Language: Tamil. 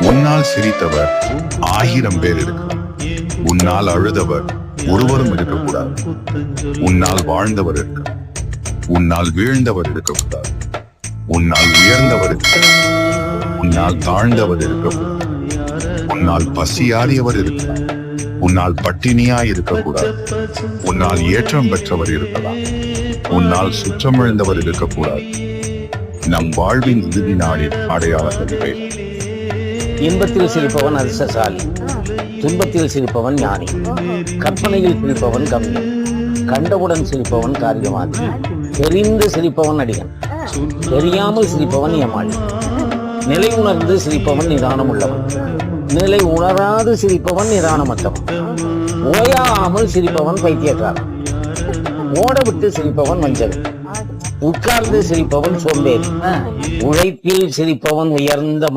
உன்னால் சிரித்தவர் ஆயிரம் பேர் இருக்கு உன்னால் அழுதவர் ஒருவரும் இருக்கக்கூடாது. உன்னால் வாழ்ந்தவர் இருக்கலாம் உன்னால் வீழ்ந்தவர் இருக்கக்கூடாது. உன்னால் உயர்ந்தவர் இருக்கலாம் உன்னால் தாழ்ந்தவர் இருக்கக்கூடாது. உன்னால் பசியாறியவர் இருக்கலாம் உன்னால் பட்டினியா இருக்கக்கூடாது. உன்னால் ஏற்றம் பெற்றவர் இருக்கலாம். உன்னால் சுற்றமிழந்தவர் இருக்கக்கூடாது. நம் வாழ்வின் இறுதி நாளில் அடையாளங்கள் இவை. இன்பத்தில் சிரிப்பவன் அதிர்ஷ்டசாலி. துன்பத்தில் சிரிப்பவன் ஞானி. கற்பனையில் சிரிப்பவன் கம்மி கண்டவுடன் சிரிப்பவன் காரியவாதி. தெரிந்து சிரிப்பவன் அடிகன் தெரியாமல் சிரிப்பவன் ஏமாளி. நிலை உணர்ந்து சிரிப்பவன் நிதானம் உள்ளவன் நிலை உணராது சிரிப்பவன் நிதானமற்றவன். ஓயாமல் சிரிப்பவன் பைத்தியக்காரன். ஓடவிட்டு சிரிப்பவன் வஞ்சகன். உட்கார்ந்து சிரிப்பவன் சோம்பேறி. உழைப்பில் சிரிப்பவன் உயர்ந்த